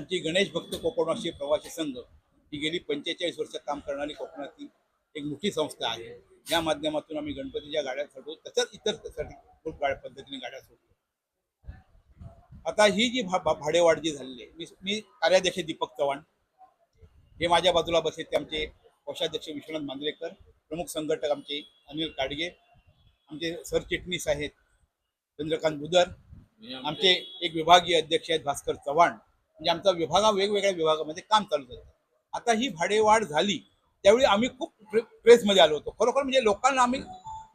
आमची गणेश भक्त कोकणवासी प्रवासी संघ ही गेली पंचेचाळीस वर्ष काम करणारी कोकणातील एक मोठी संस्था आहे. या माध्यमातून आम्ही गणपतीच्या गाड्या सोडतो. तसंच इतर खूप गाड्या पद्धतीने गाड्या सोडतो. आता ही जी भा भा- भाडेवाढ जी झालेली आहे मी मी कार्याध्यक्ष दीपक चव्हाण हे माझ्या बाजूला बसले ते आमचे कोषाध्यक्ष विश्वनाथ मांजरेकर प्रमुख संघटक आमचे अनिल काडगे आमचे सरचिटणीस आहेत चंद्रकांत बुदर आमचे एक विभागीय अध्यक्ष आहेत भास्कर चव्हाण. म्हणजे आमचा विभागा वेगवेगळ्या विभागामध्ये काम चालू होतं आता ही भाडेवाढ झाली त्यावेळी आम्ही खूप प्रेसमध्ये आलो होतो. खरोखर म्हणजे लोकांना आम्ही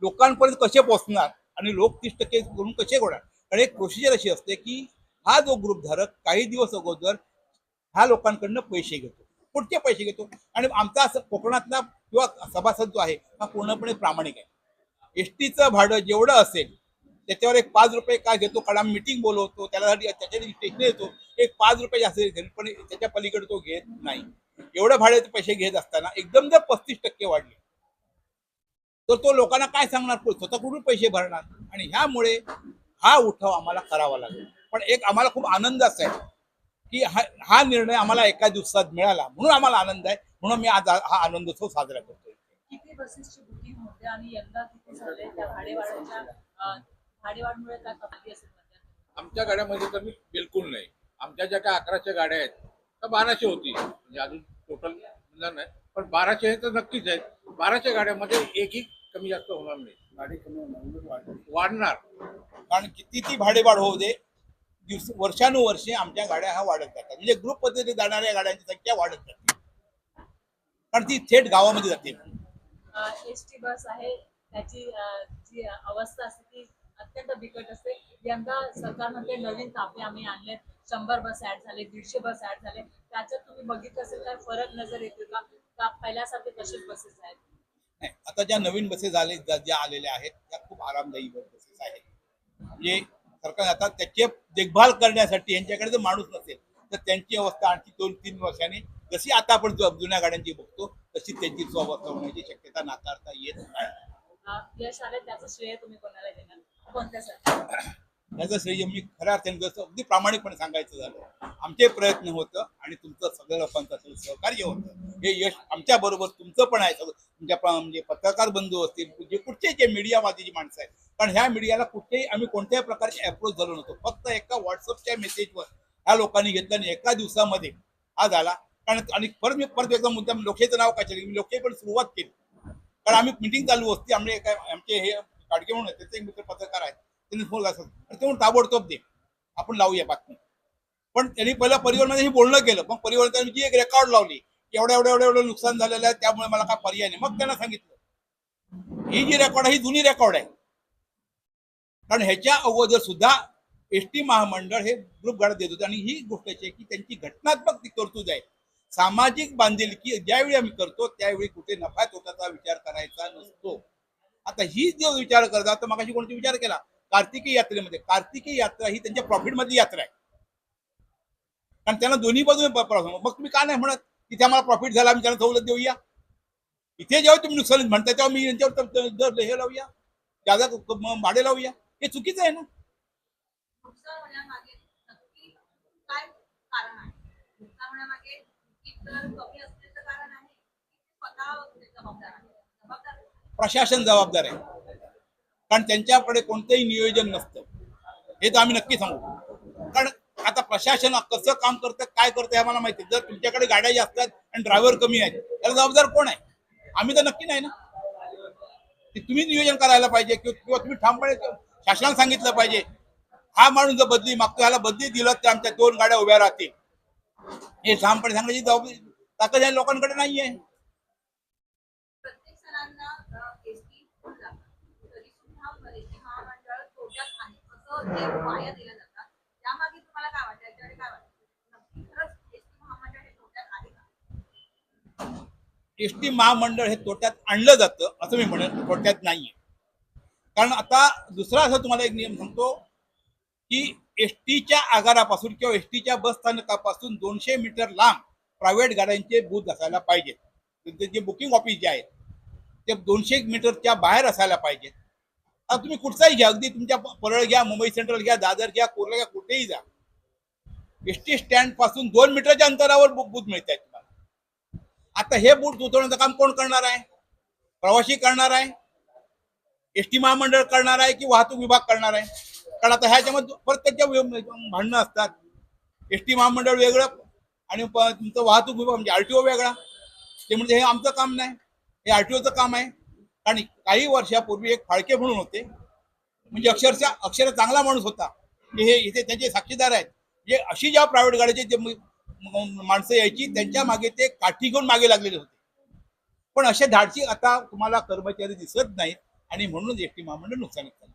लोकांपर्यंत कसे पोहोचणार आणि लोक तीस टक्के करून कसे गोळणार कारण एक प्रोसिजर अशी असते की हा जो ग्रुपधारक काही दिवस अगोदर ह्या लोकांकडनं पैसे घेतो. कुठचे पैसे घेतो? आणि आमचा असं कोकणातला किंवा सभासद जो आहे हा पूर्णपणे प्रामाणिक आहे. एस टीचं भाडं जेवढं असेल त्याच्यावर एक पाच रुपये काय घेतो कारण आम्ही मिटिंग बोलवतो. त्याच्यासाठी त्याच्यासाठी स्टेशन येतो एक पाच रुपये जास्त घेईल पण त्याच्या पलीकडे तो घेत नाही. एवढं भाड्याचे पैसे घेत असताना एकदम जर पस्तीस टक्के वाढले तर तो लोकांना काय सांगणार स्वतः कुठून पैसे भरणार? आणि ह्यामुळे हा उठाव आम्हाला करावा लागेल. पण एक आम्हाला खूप आनंद असा आहे की हा हा निर्णय आम्हाला एका दिवसात मिळाला. म्हणून आम्हाला आनंद आहे. म्हणून मी आज हा आनंदोत्सव साजरा करतोय. भाडेवाढीमुळे काय असेल? आमच्या गाड्यामध्ये तर मी बिलकुल नाही. आमच्या ज्या काय अकराशे गाड्या आहेत त्या बाराशे होती. म्हणजे अजून टोटल नाही. पण बाराशे हे तर नक्कीच आहेत. बाराशे गाड्यामध्ये एकही कमी जास्त होणार नाही. गाडी कमी वाढणार. कारण किती ती भाडेवाढ होऊ दे दिवस वर्षानुवर्षे आमच्या गाड्या हा वाढत जातात. म्हणजे ग्रुप पद्धतीने जाणाऱ्या गाड्यांची संख्या वाढत जाते. कारण ती थेट गावामध्ये जाते. एस टी बस आहे त्याची जी अवस्था असते ती अत्यंत बिकट असते. यंदा सरकारमध्ये नवीन ताफे आम्ही आणलेत. शंभर बस ऍड झाले दीडशे बस ऍड झाले. त्याच्यात तुम्ही बघितलं असेल काय फरक नजर येतो का? का पहिल्यासारखे तसेच बसेस आहेत? नाही, आता ज्या नवीन बसेस आले ज्या आलेल्या आहेत त्या खूप आरामदायी बसेस आहेत. म्हणजे सरकार आता त्याची देखभाल करण्यासाठी यांच्याकडे जर माणूस नसेल तर त्यांची अवस्था आणखी दोन तीन वर्षांनी जशी आता आपण जुन्या गाड्यांची बघतो तशी त्यांची अवस्था होण्याची शक्यता नाकारता येत नाही. यश आले त्याचं श्रेय तुम्ही कोणाला देणार? कोणत्यासाठी श्रेय मी खऱ्या अर्थाने जसं अगदी प्रामाणिकपणे सांगायचं झालं. आमचे प्रयत्न होतं आणि तुमचं सगळ्या लोकांचं सहकार्य होतं. हे यश आमच्या बरोबर तुमचं पण आहे. सगळं तुमच्या म्हणजे पत्रकार बंधू असतील जे कुठचे जे मीडियामध्ये जी माणसं आहेत. कारण ह्या मीडियाला कुठेही आम्ही कोणत्याही प्रकारचे अप्रोच झालो नव्हतो. फक्त एका व्हॉट्सअपच्या मेसेजवर ह्या लोकांनी घेतलं आणि एका दिवसामध्ये हा झाला. कारण आणि परत मी परत एकदा मुद्दा लोकशाहीचं नाव काय मी लोकशाही पण सुरुवात केली. कारण आम्ही मिटिंग चालू असते. काय आमचे हे गाडगे म्हणून त्याचे एक मित्र पत्रकार आहेत त्यांनी फोन असतात आणि ते म्हणून ताबडतोब दे आपण लावूया बातमी. पण त्यांनी पहिल्या परिवारमध्ये हे बोलणं केलं मग परिवार जी एक रेकॉर्ड लावली की एवढ्या एवढ्या एवढं एवढं नुकसान झालेलं आहे त्यामुळे मला काय पर्याय नाही. मग त्यांना सांगितलं ही जी रेकॉर्ड आहे ही जुनी रेकॉर्ड आहे. कारण ह्याच्या अगोदर सुद्धा एस टी महामंडळ हे ग्रुप गाड्या देत होते आणि ही गोष्ट अशी आहे की त्यांची घटनात्मक ती तरतूद आहे. सामाजिक बांधिलकी ज्यावेळी आम्ही करतो त्यावेळी कुठे नफा तोट्याचा विचार करायचा नसतो. आता ही जो विचार करतात तर मगाशी कोणती विचार केला? कार्तिकी यात्रेमध्ये. कार्तिकी यात्रा ही त्यांच्या प्रॉफिटमधली यात्रा आहे. कारण त्यांना दोन्ही बाजूने मग तुम्ही का नाही म्हणत तिथे आम्हाला प्रॉफिट झाला आम्ही त्यांना सवलत देऊया? इथे जेव्हा तुम्ही नुकसान म्हणता तेव्हा मी यांच्यावर दर हे लावूया. जादा भाडे लावूया. हे चुकीचं आहे ना? नुकसान होण्यामागे नक्की काय कारण आहे नुकसान होण्यामागे नक्की दर कमी असण्याचं कारण आहे की ते स्वतः जबाबदार आहे जबाबदार प्रशासन जबाबदार आहे. कारण त्यांच्याकडे कोणतंही नियोजन नसतं. हे तर आम्ही नक्की सांगू. कारण आता प्रशासन कसं काम करतं काय करतं हे आम्हाला माहिती जर तुमच्याकडे गाड्या जास्त आहेत आणि ड्रायव्हर कमी आहेत त्याला जबाबदार कोण आहे? आम्ही तर नक्की नाही ना. तुम्ही नियोजन करायला पाहिजे किंवा तुम्ही ठामपणे शासनाला सांगितलं पाहिजे. हा माणूस जर बदली मागतो ह्याला बदली दिलं तर आमच्या दोन गाड्या उभ्या राहतील. हे ठामपणे सांगण्याची जबाबदारी ताकद या लोकांकडे नाहीये. आहे सणांना एसटी तरी सुद्धा एसटी महामंडळ तोट्यात आहे असं जे वाया दिल्या जातात त्यामागे तुम्हाला काय वाटतं याच्याकडे काय वाटतं नक्की खरंच एसटी महामंडळ हे तोट्यात आहे का एस टी महामंडळ हे तोट्यात आणलं जातं असं मी म्हणेन. तोट्यात नाहीये. कारण आता दुसरा असं तुम्हाला एक नियम सांगतो की एस टीच्या आगारापासून किंवा एस टीच्या बस स्थानकापासून दोनशे मीटर लांब प्रायव्हेट गाड्यांचे बूथ असायला पाहिजेत. त्यांचे जे बुकिंग ऑफिस जे आहेत ते दोनशे मीटरच्या बाहेर असायला पाहिजेत. तुम्ही कुठचाही घ्या अगदी तुमच्या परळ घ्या मुंबई सेंट्रल घ्या दादर घ्या कुर्ला घ्या कुठेही जा. एस टी स्टँडपासून दोन मीटरच्या अंतरावर बूथ मिळत आहेत तुम्हाला. आता हे बूथ उतरवण्याचं काम कोण करणार आहे? प्रवासी करणार आहे? एस टी महामंडळ करणार आहे की वाहतूक विभाग करणार आहे? कारण आता ह्याच्यामध्ये प्रत्येक म्हणजे भांडणं असतात. एस टी महामंडळ वेगळं आणि तुमचं वाहतूक विभाग म्हणजे आरटीओ वेगळा. ते म्हणजे हे आमचं काम नाही. हे आरटीओचं काम आहे. आणि काही वर्षापूर्वी एक फाळके म्हणून होते. म्हणजे अक्षरशः अक्षर चांगला माणूस होता. हे इथे त्यांचे साक्षीदार आहेत. जे अशी ज्या प्रायव्हेट गाडीचे जे माणसं यायची त्यांच्या मागे ते काठी घेऊन मागे लागलेले होते. पण असे धाडसी आता तुम्हाला कर्मचारी दिसत नाहीत आणि म्हणूनच एस टी महामंडळ नुकसानीत झालं